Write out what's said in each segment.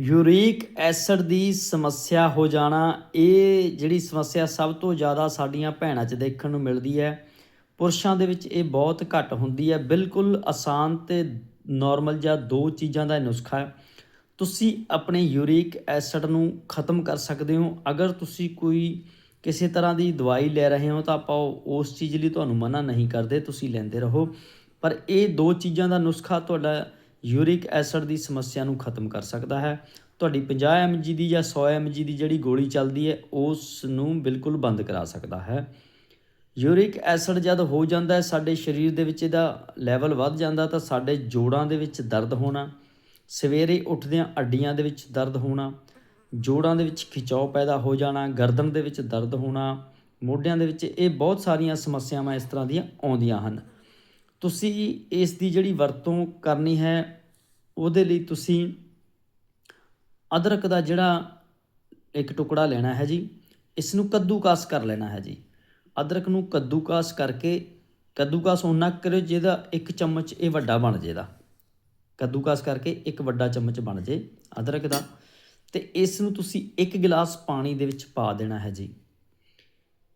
ਯੂਰੀਕ acid ਦੀ ਸਮੱਸਿਆ ਹੋ ਜਾਣਾ, ਇਹ ਜਿਹੜੀ ਸਮੱਸਿਆ ਸਭ ਤੋਂ ਜ਼ਿਆਦਾ ਸਾਡੀਆਂ ਭੈਣਾਂ 'ਚ ਦੇਖਣ ਨੂੰ ਮਿਲਦੀ ਹੈ। ਪੁਰਸ਼ਾਂ ਦੇ ਵਿੱਚ ਇਹ ਬਹੁਤ ਘੱਟ ਹੁੰਦੀ ਹੈ। ਬਿਲਕੁਲ ਆਸਾਨ ਤੇ ਨਾਰਮਲ ਜਾਂ ਦੋ ਚੀਜ਼ਾਂ ਦਾ ਨੁਸਖਾ ਹੈ। ਤੁਸੀਂ ਆਪਣੇ ਯੂਰੀਕ ਐਸਿਡ ਨੂੰ ਖਤਮ ਕਰ ਸਕਦੇ ਹੋ। ਅਗਰ ਤੁਸੀਂ ਕੋਈ ਕਿਸੇ ਤਰ੍ਹਾਂ ਦੀ ਦਵਾਈ ਲੈ ਰਹੇ ਹੋ ਤਾਂ ਆਪਾਂ ਉਹ- ਉਸ ਚੀਜ਼ ਲਈ ਤੁਹਾਨੂੰ ਮਨਾ ਨਹੀਂ ਕਰਦੇ। ਤੁਸੀਂ ਲੈਂਦੇ ਰਹੋ। ਪਰ ਇਹ ਦੋ ਚੀਜ਼ਾਂ ਦਾ ਨੁਸਖਾ ਤੁਹਾਡਾ ਯੂਰਿਕ ਐਸਿਡ ਦੀ ਸਮੱਸਿਆ ਨੂੰ ਖਤਮ ਕਰ ਸਕਦਾ ਹੈ। ਤੁਹਾਡੀ 50 mg ਦੀ ਜਾਂ 100 mg ਦੀ ਜਿਹੜੀ ਗੋਲੀ ਚੱਲਦੀ ਹੈ ਉਸ ਨੂੰ ਬਿਲਕੁਲ ਬੰਦ ਕਰਾ ਸਕਦਾ ਹੈ। ਯੂਰਿਕ ਐਸਿਡ ਜਦ ਹੋ ਜਾਂਦਾ ਹੈ, ਸਾਡੇ ਸਰੀਰ ਦੇ ਵਿੱਚ ਇਹਦਾ ਲੈਵਲ ਵੱਧ ਜਾਂਦਾ ਤਾਂ ਸਾਡੇ ਜੋੜਾਂ ਦੇ ਵਿੱਚ ਦਰਦ ਹੋਣਾ, ਸਵੇਰੇ ਉੱਠਦਿਆਂ ਅੱਡੀਆਂ ਦੇ ਵਿੱਚ ਦਰਦ ਹੋਣਾ, ਜੋੜਾਂ ਦੇ ਵਿੱਚ ਖਿਚਾਓ ਪੈਦਾ ਹੋ ਜਾਣਾ, ਗਰਦਨ ਦੇ ਵਿੱਚ ਦਰਦ ਹੋਣਾ, ਮੋਢਿਆਂ ਦੇ ਵਿੱਚ ਇਹ ਬਹੁਤ ਸਾਰੀਆਂ ਸਮੱਸਿਆਵਾਂ ਇਸ ਤਰ੍ਹਾਂ ਦੀਆਂ ਆਉਂਦੀਆਂ ਹਨ। ਤੁਸੀਂ ਇਸ ਦੀ ਜਿਹੜੀ ਵਰਤੋਂ ਕਰਨੀ ਹੈ, ਉਹਦੇ ਲਈ ਤੁਸੀਂ ਅਦਰਕ ਦਾ ਜਿਹੜਾ ਇੱਕ ਟੁਕੜਾ ਲੈਣਾ ਹੈ ਜੀ, ਇਸ ਨੂੰ ਕੱਦੂਕਾਸ ਕਰ ਲੈਣਾ ਹੈ ਜੀ। ਅਦਰਕ ਨੂੰ ਕੱਦੂਕਾਸ ਕਰਕੇ, ਕੱਦੂਕਾਸ ਉਹਨਾਂ ਕਰਿਓ ਜਿਹਦਾ ਇੱਕ ਚਮਚ ਇਹ ਵੱਡਾ ਬਣ ਜੇ ਦਾ ਕੱਦੂਕਾਸ ਕਰਕੇ ਇੱਕ ਵੱਡਾ ਚਮਚ ਬਣ ਜੇ ਅਦਰਕ ਦਾ। ਤੇ ਇਸ ਨੂੰ ਤੁਸੀਂ ਇੱਕ ਗਲਾਸ ਪਾਣੀ ਦੇ ਵਿੱਚ ਪਾ ਦੇਣਾ ਹੈ ਜੀ।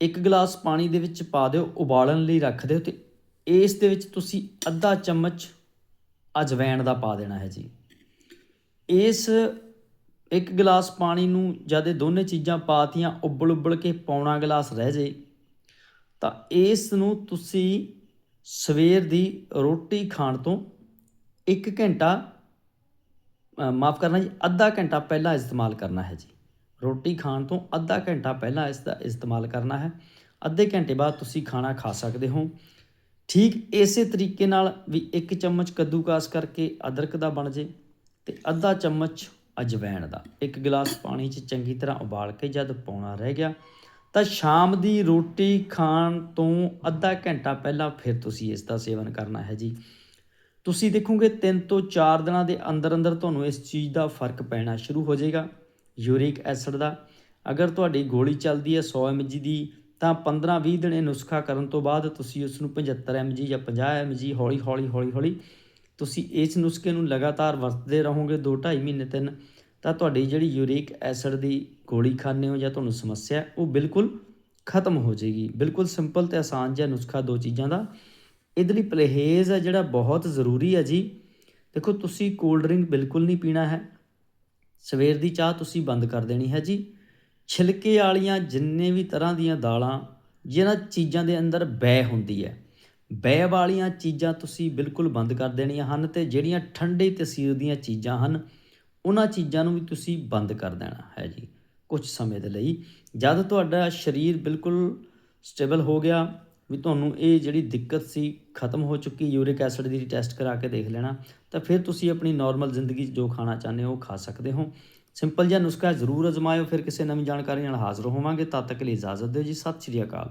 ਇੱਕ ਗਲਾਸ ਪਾਣੀ ਦੇ ਵਿੱਚ ਪਾ ਦਿਓ, ਉਬਾਲਣ ਲਈ ਰੱਖ ਦਿਓ ਤੇ ਇਸ ਦੇ ਵਿੱਚ ਤੁਸੀਂ ਅੱਧਾ ਚਮਚ ਅਜਵਾਇਣ ਦਾ ਪਾ ਦੇਣਾ ਹੈ ਜੀ। ਇਸ ਇੱਕ ਗਲਾਸ ਪਾਣੀ ਨੂੰ ਜਦ ਇਹ ਦੋਨੇ ਚੀਜ਼ਾਂ ਪਾਤੀਆਂ ਉਬਲ ਉਬਲ ਕੇ ਪੌਣਾ ਗਲਾਸ ਰਹਿ ਜੇ, ਤਾਂ ਇਸ ਨੂੰ ਤੁਸੀਂ ਸਵੇਰ ਦੀ ਰੋਟੀ ਖਾਣ ਤੋਂ 1 ਘੰਟਾ ਮਾਫ ਕਰਨਾ ਜੀ, ਅੱਧਾ ਘੰਟਾ ਪਹਿਲਾਂ ਇਸਤੇਮਾਲ ਕਰਨਾ ਹੈ ਜੀ। ਰੋਟੀ ਖਾਣ ਤੋਂ ਅੱਧਾ ਘੰਟਾ ਪਹਿਲਾਂ ਇਸ ਦਾ ਇਸਤੇਮਾਲ ਕਰਨਾ ਹੈ। ਅੱਧੇ ਘੰਟੇ ਬਾਅਦ ਤੁਸੀਂ ਖਾਣਾ ਖਾ ਸਕਦੇ ਹੋ। ਠੀਕ ਇਸੇ ਤਰੀਕੇ ਨਾਲ ਵੀ ਇੱਕ ਚਮਚ ਕੱਦੂਕਾਸ ਕਰਕੇ ਅਦਰਕ ਦਾ ਬਣ ਜੇ ਤੇ ਅੱਧਾ ਚਮਚ ਅਜਵਾਇਣ ਦਾ। ਇੱਕ ਗਲਾਸ ਪਾਣੀ 'ਚ ਚੰਗੀ ਤਰ੍ਹਾਂ ਉਬਾਲ ਕੇ ਜਦ ਪਾਉਣਾ ਰਹਿ ਗਿਆ ਤਾਂ ਸ਼ਾਮ ਦੀ ਰੋਟੀ ਖਾਣ ਤੋਂ ਅੱਧਾ ਘੰਟਾ ਪਹਿਲਾਂ ਫਿਰ ਤੁਸੀਂ ਇਸ ਦਾ ਸੇਵਨ ਕਰਨਾ ਹੈ ਜੀ। ਤੁਸੀਂ ਦੇਖੋਗੇ 3 ਤੋਂ 4 ਦਿਨਾਂ ਦੇ ਅੰਦਰ ਅੰਦਰ ਤੁਹਾਨੂੰ ਇਸ ਚੀਜ਼ ਦਾ ਫ਼ਰਕ ਪੈਣਾ ਸ਼ੁਰੂ ਹੋ ਜਾਏਗਾ। ਯੂਰਿਕ ਐਸਿਡ ਦਾ। ਅਗਰ ਤੁਹਾਡੀ ਗੋਲੀ ਚੱਲਦੀ ਹੈ 100 mg ਦੀ ਤਾਂ 15-20 ਦਿਨ ਇਹ ਨੁਸਖਾ ਕਰਨ ਤੋਂ ਬਾਅਦ ਤੁਸੀਂ ਉਸ ਨੂੰ 75 mg ਜਾਂ 50 mg ਹੌਲੀ ਹੌਲੀ ਹੌਲੀ ਹੌਲੀ ਤੁਸੀਂ ਇਸ ਨੁਸਖੇ ਨੂੰ ਲਗਾਤਾਰ ਵਰਤਦੇ ਰਹੋਗੇ 2-2.5 ਮਹੀਨੇ, ਤਿੰਨ, ਤਾਂ ਤੁਹਾਡੀ ਜਿਹੜੀ ਯੂਰਿਕ ਐਸਿਡ ਦੀ ਗੋਲੀ ਖਾਣੇ ਹੋ ਜਾਂ ਤੁਹਾਨੂੰ ਸਮੱਸਿਆ ਉਹ ਬਿਲਕੁਲ ਖਤਮ ਹੋ ਜਾਏਗੀ। ਬਿਲਕੁਲ ਸਿੰਪਲ ਤੇ ਆਸਾਨ ਜਿਹਾ ਨੁਸਖਾ ਦੋ ਚੀਜ਼ਾਂ ਦਾ। ਇਹਦੇ ਲਈ ਪਰਹੇਜ਼ ਹੈ ਜਿਹੜਾ ਬਹੁਤ ਜ਼ਰੂਰੀ ਹੈ ਜੀ। ਦੇਖੋ, ਤੁਸੀਂ ਕੋਲਡ ਡਰਿੰਕ ਬਿਲਕੁਲ ਨਹੀਂ ਪੀਣਾ ਹੈ। ਸਵੇਰ ਦੀ ਚਾਹ ਤੁਸੀਂ ਬੰਦ ਕਰ ਦੇਣੀ ਹੈ ਜੀ। ਛਿਲਕੇ ਵਾਲੀਆਂ ਜਿੰਨੇ ਵੀ ਤਰ੍ਹਾਂ ਦੀਆਂ ਦਾਲਾਂ, ਜਿਹਨਾਂ ਚੀਜ਼ਾਂ ਦੇ ਅੰਦਰ ਬੈ ਹੁੰਦੀ ਹੈ। ਬੈ ਵਾਲੀਆਂ ਚੀਜ਼ਾਂ ਤੁਸੀਂ ਬਿਲਕੁਲ ਬੰਦ ਕਰ ਦੇਣੀਆਂ ਹਨ ਤੇ ਜਿਹੜੀਆਂ ਠੰਡੇ ਤਸੀਰ ਦੀਆਂ ਚੀਜ਼ਾਂ ਹਨ, ਉਹਨਾਂ ਚੀਜ਼ਾਂ ਨੂੰ ਵੀ ਤੁਸੀਂ ਬੰਦ ਕਰ ਦੇਣਾ ਹੈ ਜੀ ਕੁਝ ਸਮੇਂ ਦੇ ਲਈ। ਜਦ ਤੁਹਾਡਾ ਸਰੀਰ ਬਿਲਕੁਲ ਸਟੇਬਲ ਹੋ ਗਿਆ ਵੀ ਤੁਹਾਨੂੰ ਇਹ ਜਿਹੜੀ ਦਿੱਕਤ ਸੀ ਖਤਮ ਹੋ ਚੁੱਕੀ, ਯੂਰਿਕ ਐਸਿਡ ਦੀ ਟੈਸਟ ਕਰਾ ਕੇ ਦੇਖ ਲੈਣਾ, ਤਾਂ ਫਿਰ ਤੁਸੀਂ ਆਪਣੀ ਨਾਰਮਲ ਜ਼ਿੰਦਗੀ 'ਚ ਜੋ ਖਾਣਾ ਚਾਹੁੰਦੇ ਹੋ ਉਹ ਖਾ ਸਕਦੇ ਹੋ। ਸਿੰਪਲ ਜਿਹਾ ਨੁਸਖਾ ਜ਼ਰੂਰ ਅਜ਼ਮਾਇਓ, ਫਿਰ ਕਿਸੇ ਨਵੀਂ ਜਾਣਕਾਰੀ ਨਾਲ ਹਾਜ਼ਰ ਹੋਵਾਂਗੇ। ਤਦ ਤੱਕ ਲਈ ਇਜਾਜ਼ਤ ਦਿਓ ਜੀ। ਸਤਿ ਸ਼੍ਰੀ ਅਕਾਲ।